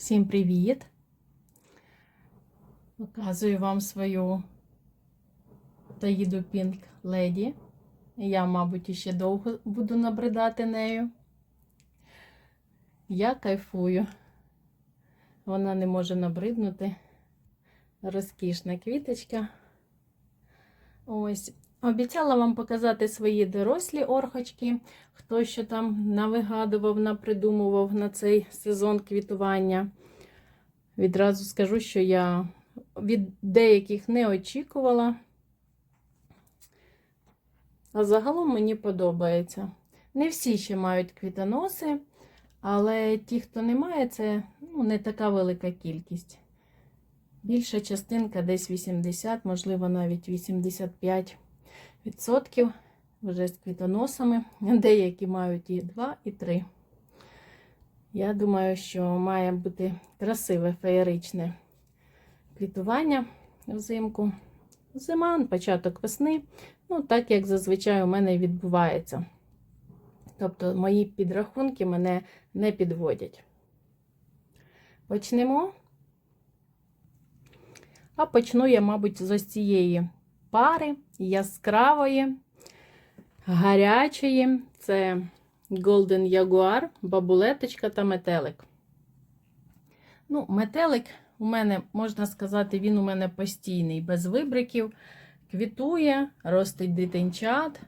Всім привіт! Показую вам свою Таїду Пінк Леді. Я, мабуть, іще довго буду набридати нею. Я кайфую. Вона не може набриднути. Розкішна квіточка. Ось. Обіцяла вам показати свої дорослі орхочки. Хто що там навигадував, напридумував на цей сезон квітування. Відразу скажу, що я від деяких не очікувала. А загалом мені подобається. Не всі ще мають квітоноси, але ті, хто не має, це ну, не така велика кількість. Більша частинка десь 80, можливо, навіть 85 відсотків вже з квітоносами. Деякі мають і 2, і 3. Я думаю, що має бути красиве феєричне квітування взимку. Зима, початок весни. Ну, так як зазвичай у мене відбувається. Тобто мої підрахунки мене не підводять. Почнемо. А почну я, мабуть, з ось цієї пари яскравої, гарячої. Це Golden Jaguar, бабулеточка та метелик. Ну, метелик у мене, можна сказати, він у мене постійний, без вибриків. Квітує, ростить дитинчат.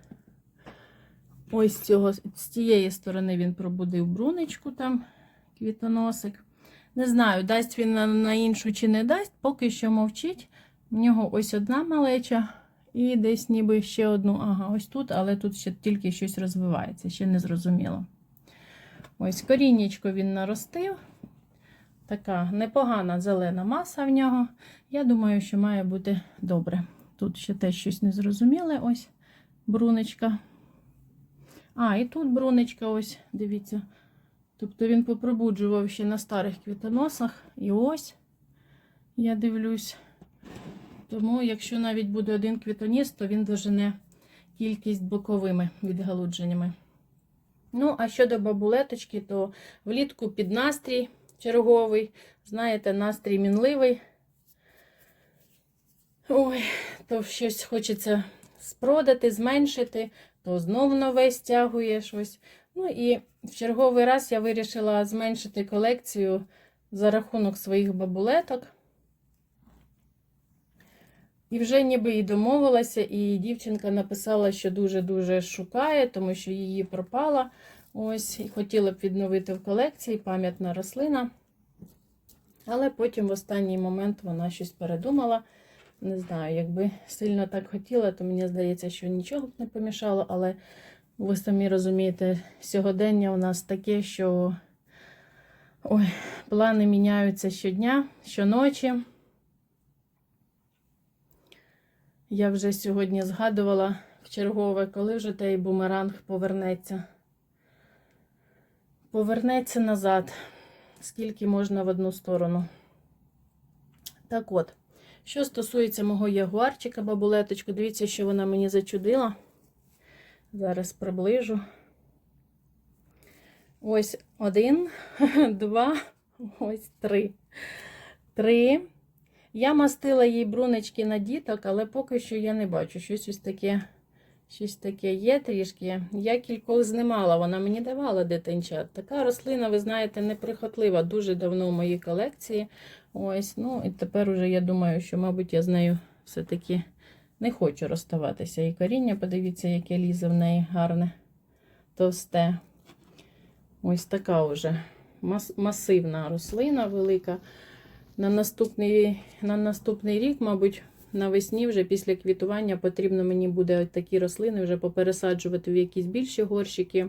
Ось цього, з цієї сторони він пробудив брунечку там, квітоносик. Не знаю, дасть він на, на іншу чи не дасть, поки що мовчить. В нього ось одна малеча, і десь ніби ще одну. Ага, ось тут, але тут ще тільки щось розвивається, ще не зрозуміло. Ось коріннячко він наростив. Така непогана зелена маса в нього. Я думаю, що має бути добре. Тут ще теж щось незрозуміле. Ось брунечка. А, і тут брунечка, ось, дивіться. Тобто він попробуджував ще на старих квітоносах. І ось я дивлюсь. Тому, якщо навіть буде один квітоніс, то він дожене кількість боковими відгалудженнями. Ну, а щодо бабулеточки, то влітку під настрій черговий. Знаєте, настрій мінливий. Ой, то щось хочеться спродати, зменшити, то знову нове стягує щось. Ну і в черговий раз я вирішила зменшити колекцію за рахунок своїх бабулеток. І вже ніби і домовилася, і дівчинка написала, що дуже-дуже шукає, тому що її пропала. Ось, і хотіла б відновити в колекції пам'ятна рослина. Але потім в останній момент вона щось передумала. Не знаю, якби сильно так хотіла, то мені здається, що нічого б не помішало, але ви самі розумієте, сьогодення у нас таке, що ой, плани міняються щодня, щоночі. Я вже сьогодні згадувала в чергове, коли вже той бумеранг повернеться. Повернеться назад, скільки можна в одну сторону. Так от, що стосується мого ягуарчика, бабулеточку, дивіться, що вона мені зачудила. Зараз приближу. Ось один, два, ось три. Три. Я мастила їй брунечки на діток, але поки що я не бачу. Щось ось таке щось таке є трішки. Я кількох знімала, вона мені давала дитинчат. Така рослина, ви знаєте, неприхотлива, дуже давно в моїй колекції. Ось, ну І тепер уже я думаю, що, мабуть, я з нею все-таки не хочу розставатися. І коріння, подивіться, яке лізе в неї гарне, товсте. Ось така вже мас масивна рослина велика. На наступний, на наступний рік, мабуть, навесні, вже після квітування, потрібно мені буде такі рослини вже попересаджувати в якісь більші горщики.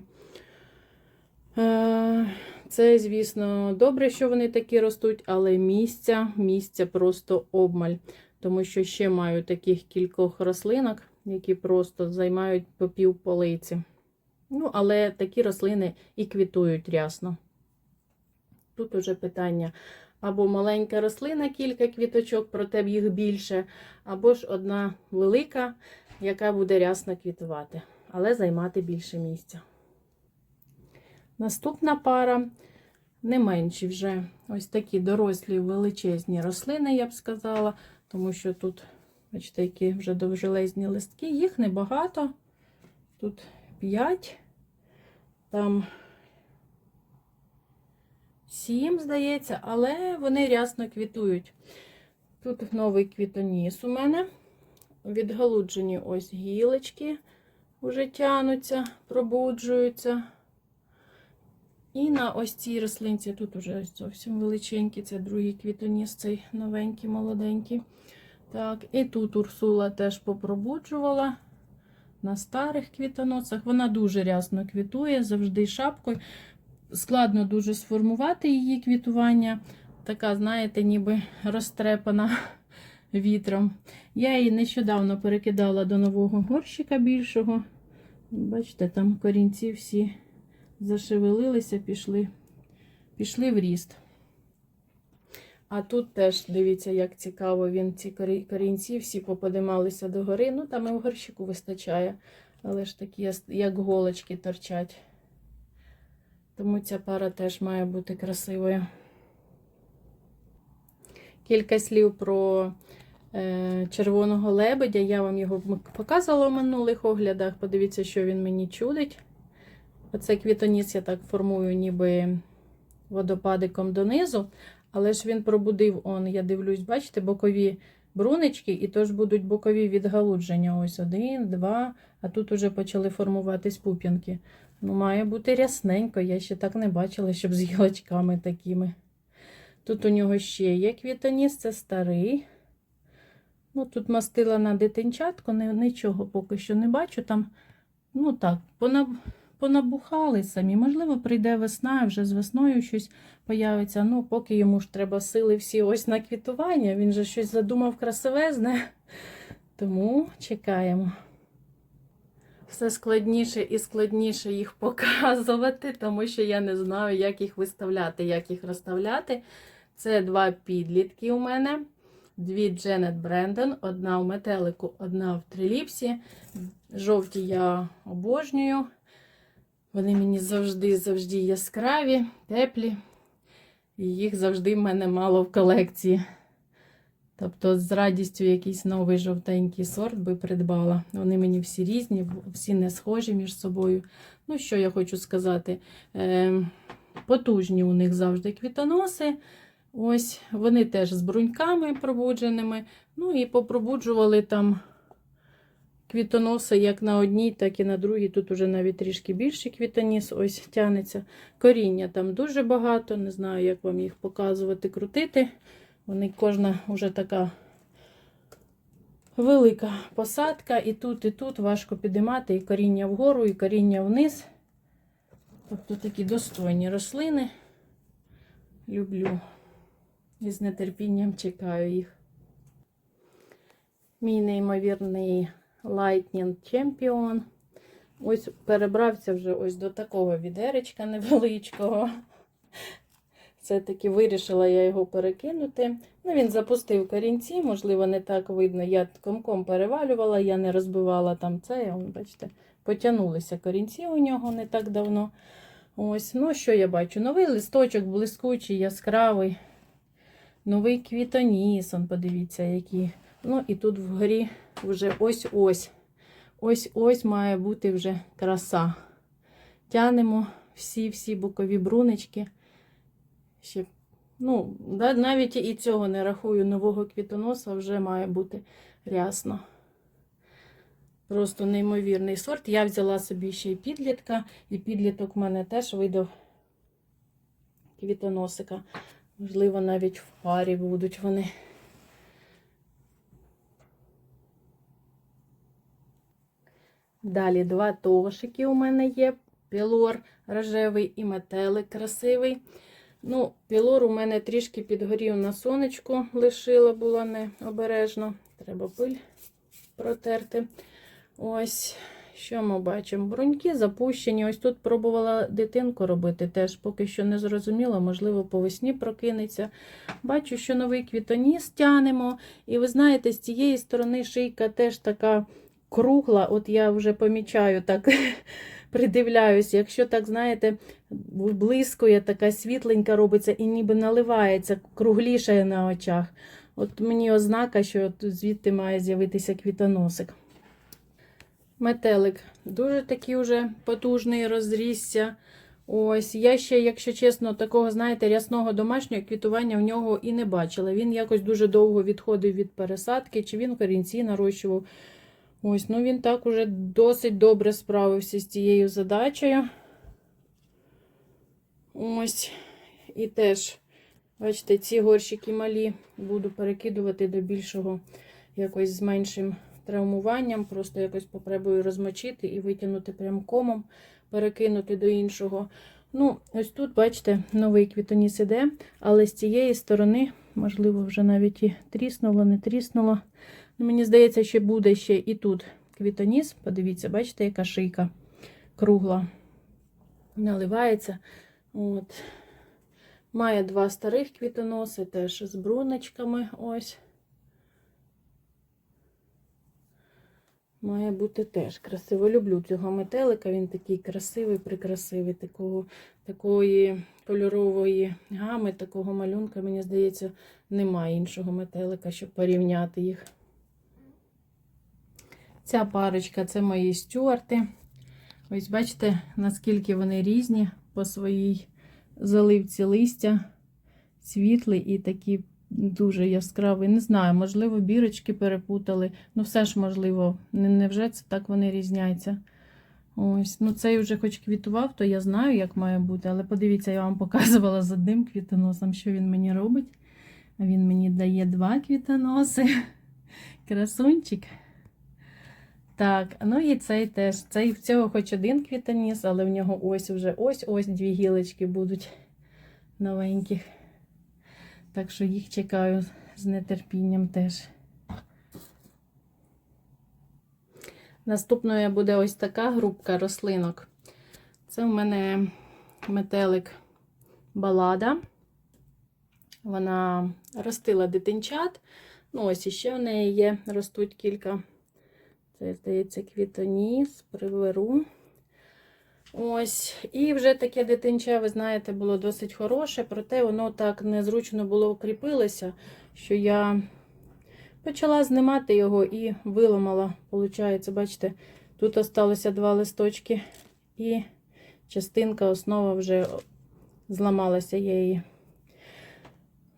Е, Це, звісно, добре, що вони такі ростуть, але місця, місця просто обмаль. Тому що ще маю таких кількох рослинок, які просто займають по пів полиці. Ну, але такі рослини і квітують рясно. Тут уже питання або маленька рослина, кілька квіточок, проте б їх більше, або ж одна велика, яка буде рясно квітувати, але займати більше місця. Наступна пара не менші вже ось такі дорослі величезні рослини, я б сказала, тому що тут, бачите, які вже довжелезні листки, їх небагато. Тут 5, там 7, здається, але вони рясно квітують. Тут новий квітоніс у мене. Відгалуджені ось гілочки вже тянуться, пробуджуються. І на ось цій рослинці, тут уже зовсім величенький, це другий квітоніс, цей новенький, молоденький. Так, і тут Урсула теж попробуджувала на старих квітоносах. Вона дуже рясно квітує, завжди шапкою. Складно дуже сформувати її квітування. Така, знаєте, ніби розтрепана вітром. Я її нещодавно перекидала до нового горщика більшого. Бачите, там корінці всі зашевелилися, пішли, пішли в ріст. А тут теж, дивіться, як цікаво, він ці корінці всі поподималися догори. Ну, там і в горщику вистачає, але ж такі, як голочки торчать. Тому ця пара теж має бути красивою. Кілька слів про е, червоного лебедя. Я вам його показувала в минулих оглядах. Подивіться, що він мені чудить. Оце квітоніс я так формую, ніби водопадиком донизу. Але ж він пробудив, он, я дивлюсь, бачите, бокові брунички, і тож будуть бокові відгалудження. Ось один, два, а тут уже почали формуватись пуп'янки. Ну, має бути рясненько, я ще так не бачила, щоб з гілочками такими. Тут у нього ще є квітоніс, це старий. Ну, тут мастила на дитинчатку, нічого поки що не бачу. Там, ну так, понаб... понабухали самі. Можливо, прийде весна, вже з весною щось появиться. Ну, поки йому ж треба сили всі ось на квітування. Він же щось задумав красивезне. Тому чекаємо. Все складніше і складніше їх показувати, тому що я не знаю, як їх виставляти, як їх розставляти. Це два підлітки у мене. Дві Дженет Брендон, одна в метелику, одна в триліпсі. Жовті я обожнюю. Вони мені завжди завжди яскраві, теплі. І їх завжди в мене мало в колекції. Тобто з радістю якийсь новий жовтенький сорт би придбала. Вони мені всі різні, всі не схожі між собою. Ну, що я хочу сказати? Е, потужні у них завжди квітоноси. Ось, вони теж з бруньками пробудженими. Ну і попробуджували там квітоноси як на одній, так і на другій. Тут уже навіть трішки більший квітоніс ось тянеться. Коріння там дуже багато. Не знаю, як вам їх показувати, крутити. Вони кожна вже така велика посадка. І тут, і тут важко підіймати і коріння вгору, і коріння вниз. Тобто такі достойні рослини. Люблю. І з нетерпінням чекаю їх. Мій неймовірний Lightning Champion. Ось перебрався вже ось до такого відеречка невеличкого. Все-таки вирішила я його перекинути. Ну, Він запустив корінці, можливо, не так видно. Я комком перевалювала, я не розбивала там це. Вон, бачите, потягнулися корінці у нього не так давно. Ось, ну що я бачу? Новий листочок, блискучий, яскравий. Новий квітоніс, он, подивіться, які. Ну, і тут вгорі вже ось-ось. Ось-ось має бути вже краса. Тянемо всі-всі бокові брунички. Ще, ну, да, навіть і цього не рахую нового квітоноса, вже має бути рясно. Просто неймовірний сорт. Я взяла собі ще й підлітка, і підліток в мене теж видав квітоносика. Можливо, навіть в парі будуть вони. Далі два товшики у мене є. Пілор рожевий і метелик красивий. Ну, Пілор у мене трішки підгорів на сонечку, лишила була необережно. Треба пиль протерти. Ось, що ми бачимо? Бруньки запущені. Ось тут пробувала дитинку робити, теж поки що не зрозуміла, можливо, по весні прокинеться. Бачу, що новий квітоніс тянемо. І ви знаєте, з цієї сторони шийка теж така кругла. От я вже помічаю так придивляюсь. Якщо так, знаєте, блискує, така світленька робиться і ніби наливається, круглішає на очах. От мені ознака, що звідти має з'явитися квітоносик. Метелик дуже такий уже потужний, розрісся. Ось, я ще, якщо чесно, такого, знаєте, рясного домашнього квітування в нього і не бачила. Він якось дуже довго відходив від пересадки, чи він корінці нарощував. Ось, ну він так уже досить добре справився з цією задачею. Ось, і теж, бачите, ці горщики малі буду перекидувати до більшого, якось з меншим травмуванням. Просто якось попробую розмочити і витягнути прям комом, перекинути до іншого. Ну, ось тут, бачите, новий квітоніс іде, але з цієї сторони, можливо, вже навіть і тріснуло, не тріснуло. Ну, Мені здається, що буде ще і тут квітоніс. Подивіться, бачите, яка шийка кругла. Наливається. От. Має два старих квітоноси, теж з бруночками. Ось. Має бути теж красиво. Люблю цього метелика. Він такий красивий, прикрасивий, такого, такої кольорової гами, такого малюнка, мені здається, немає іншого метелика, щоб порівняти їх. Ця парочка це мої стюарти. Ось бачите, наскільки вони різні по своїй заливці листя, світлий і такі дуже яскравий. Не знаю, можливо, бірочки перепутали. Ну, все ж можливо, невже це так вони різняться. Ось, ну цей вже хоч квітував, то я знаю, як має бути. Але подивіться, я вам показувала з одним квітоносом, що він мені робить. Він мені дає два квітоноси. Красунчик. Так, ну і цей теж. Цей в цього хоч один квітоніс, але в нього ось уже ось-ось дві гілочки будуть новеньких. Так що їх чекаю з нетерпінням теж. Наступною буде ось така групка рослинок. Це в мене метелик балада. Вона ростила дитинчат. Ну, ось іще в неї є, ростуть кілька. Це, здається, квітоніс, приверу. Ось, і вже таке дитинча, ви знаєте, було досить хороше, проте воно так незручно було укріпилося, що я почала знімати його і виламала. Получається, бачите, тут осталося два листочки, і частинка основа вже зламалася я її.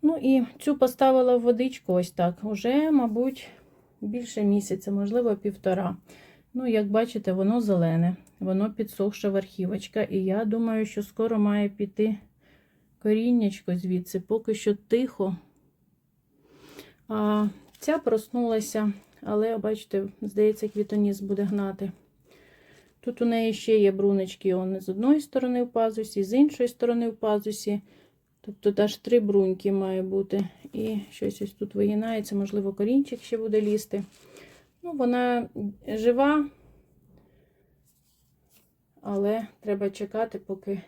Ну і цю поставила в водичку ось так. Уже, мабуть, більше місяця, можливо, півтора. Ну, як бачите, воно зелене, воно підсохша верхівочка, і я думаю, що скоро має піти коріннячко звідси, поки що тихо. А ця проснулася, але, бачите, здається, квітоніс буде гнати. Тут у неї ще є бруночки, вони з одної сторони в пазусі, з іншої сторони в пазусі. Тобто аж три бруньки має бути. І щось ось тут вигинається, можливо, корінчик ще буде лізти. Ну, вона жива, але треба чекати, поки,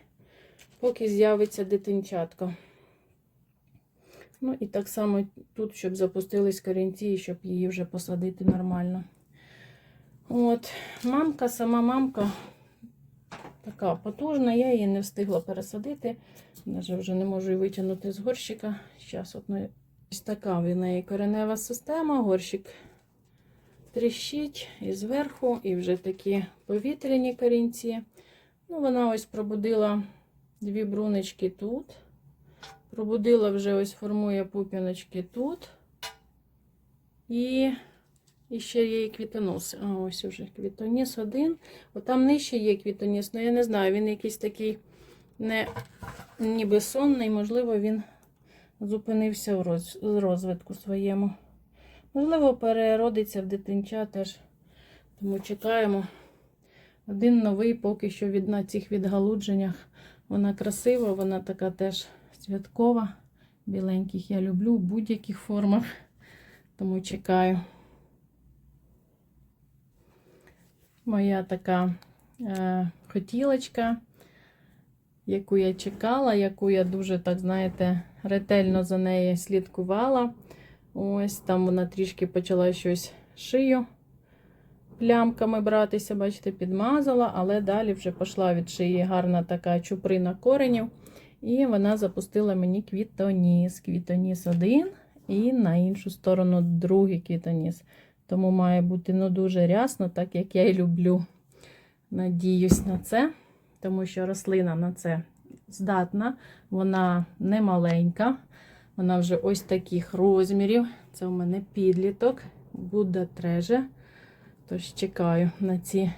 поки з'явиться дитинчатко. Ну, і так само тут, щоб запустились корінці, і щоб її вже посадити нормально. От, мамка, сама мамка така потужна, я її не встигла пересадити. Навіть вже не можу її витягнути з горщика. Зараз от ну, ось така в неї коренева система, горщик тріщить і зверху, і вже такі повітряні корінці. Ну, вона ось пробудила дві бруночки тут. Пробудила вже ось формує пупіночки тут. І, і ще є і квітонос. А ось уже квітоніс один. От там нижче є квітоніс, але я не знаю, він якийсь такий не ніби сонний, можливо, він зупинився в роз, розвитку своєму. Можливо, переродиться в дитинча теж. Тому чекаємо. Один новий поки що від, на цих відгалудженнях. Вона красива, вона така теж святкова. Біленьких я люблю в будь-яких формах. Тому чекаю. Моя така е, хотілочка, яку я чекала, яку я дуже, так знаєте, ретельно за нею слідкувала. Ось там вона трішки почала щось шию плямками братися, бачите, підмазала, але далі вже пішла від шиї гарна така чуприна коренів. І вона запустила мені квітоніс. Квітоніс один і на іншу сторону другий квітоніс. Тому має бути ну, дуже рясно, так як я і люблю. Надіюсь на це, тому що рослина на це здатна, вона не маленька, вона вже ось таких розмірів. Це у мене підліток, буде треже. Тож чекаю на ці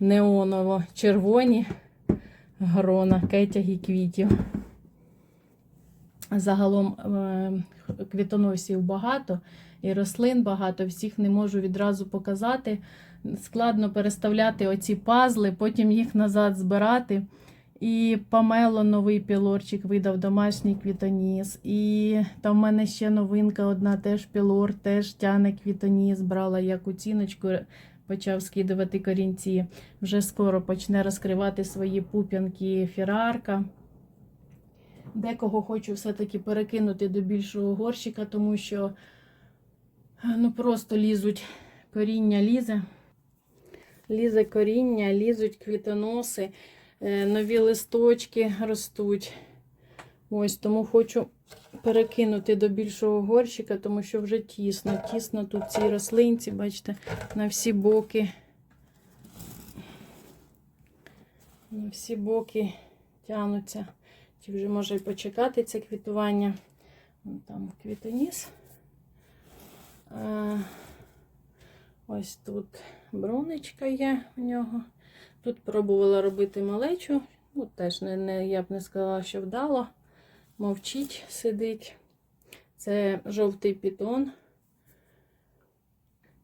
неоново-червоні грона кетяги квітів. Загалом е, квітоносів багато і рослин багато, всіх не можу відразу показати. Складно переставляти оці пазли, потім їх назад збирати. І Памело новий пілорчик видав домашній квітоніс. І там в мене ще новинка одна, теж пілор, теж тяне квітоніс. Брала як оціночку, почав скидувати корінці. Вже скоро почне розкривати свої пуп'янки фірарка. Декого хочу все-таки перекинути до більшого горщика, тому що ну, просто лізуть коріння лізе. Лізе коріння, лізуть квітоноси, е, нові листочки ростуть. Ось тому хочу перекинути до більшого горщика, тому що вже тісно. Тісно тут ці рослинці, бачите, на всі боки. На всі боки тянуться. Чи вже може і почекати це квітування. Вон Там квітоніс. А, Ось тут брунечка є у нього. Тут пробувала робити малечу. Ну, теж не, не, я б не сказала, що вдало. Мовчить, сидить. Це жовтий пітон.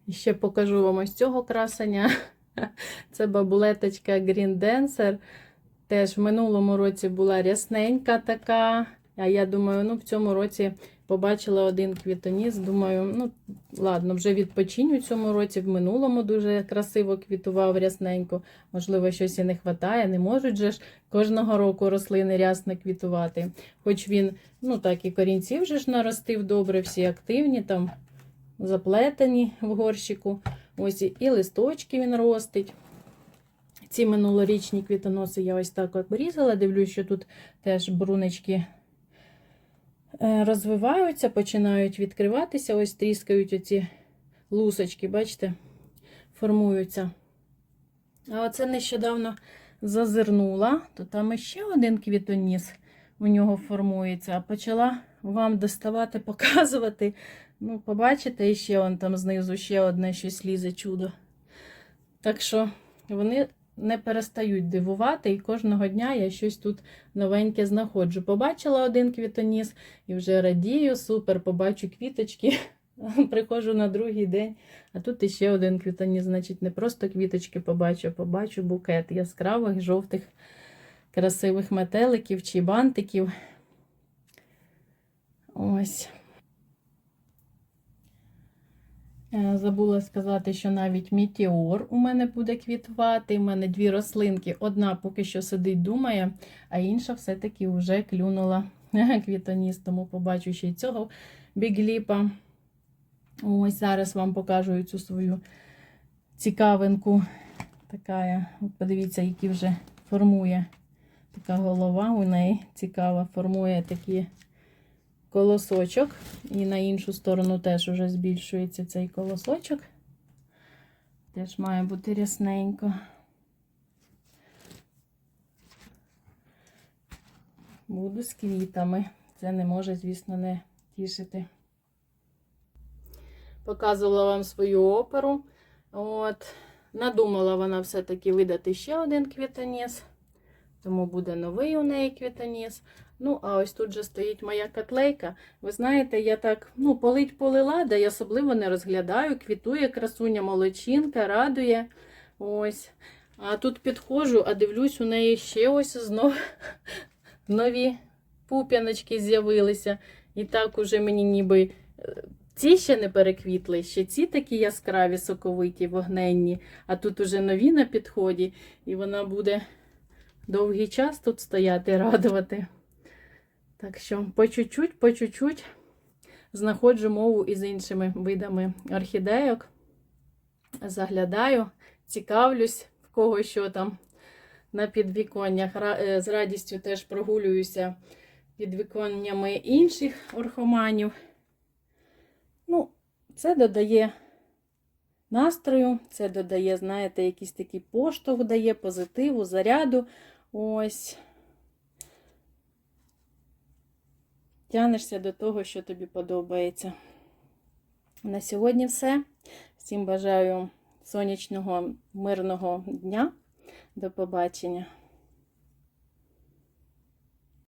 І ще покажу вам ось цього красення. Це бабулеточка Green Dancer. Теж в минулому році була рясненька така. А я думаю, ну в цьому році побачила один квітоніс. Думаю, ну ладно, вже відпочинь у цьому році. В минулому дуже красиво квітував рясненько. Можливо, щось і не вистачає. Не можуть же ж кожного року рослини рясно квітувати. Хоч він, ну так, і корінці вже ж наростив добре, всі активні, там заплетені в горщику. Ось і- листочки він ростить. Ці минулорічні квітоноси я ось так обрізала. Дивлюсь, що тут теж брунечки розвиваються, починають відкриватися. Ось тріскають оці лусочки, бачите, формуються. А оце нещодавно зазирнула, то там ще один квітоніс у нього формується, а почала вам доставати, показувати. Ну, побачите, ще он там знизу ще одне щось лізе чудо. Так що вони не перестають дивувати, і кожного дня я щось тут новеньке знаходжу. Побачила один квітоніс і вже радію, супер, побачу квіточки. Приходжу на другий день, а тут іще один квітоніс. Значить, не просто квіточки побачу, а побачу букет яскравих, жовтих, красивих метеликів чи бантиків. Ось. Е, Забула сказати, що навіть мітеор у мене буде квітувати. У мене дві рослинки. Одна поки що сидить, думає, а інша все-таки вже клюнула квітоніс, тому побачу ще й цього бігліпа. Ось зараз вам покажу цю свою цікавинку. Така, от подивіться, які вже формує така голова у неї цікава, формує такі колосочок. І на іншу сторону теж уже збільшується цей колосочок. Теж має бути рясненько. Буду з квітами. Це не може, звісно, не тішити. Показувала вам свою оперу. От. Надумала вона все-таки видати ще один квітоніс. Тому буде новий у неї квітоніс. Ну, а ось тут же стоїть моя котлейка. Ви знаєте, я так ну, полить полила, да я особливо не розглядаю. Квітує красуня, молодчинка, радує. Ось. А тут підходжу, а дивлюсь, у неї ще ось знов нові пуп'яночки з'явилися. І так уже мені ніби е, ці ще не переквітли, ще ці такі яскраві, соковиті, вогненні, а тут уже нові на підході, і вона буде довгий час тут стояти, радувати. Так що по чуть-чуть, по чуть-чуть знаходжу мову із іншими видами орхідейок. заглядаю, цікавлюсь, в кого що там на підвіконнях. Е, З радістю теж прогулююся під віконнями інших орхоманів. Ну, це додає настрою, це додає, знаєте, якийсь такий поштовх дає, позитиву, заряду. Ось. Тянешся до того, що тобі подобається. На сьогодні все. Всім бажаю сонячного, мирного дня. До побачення.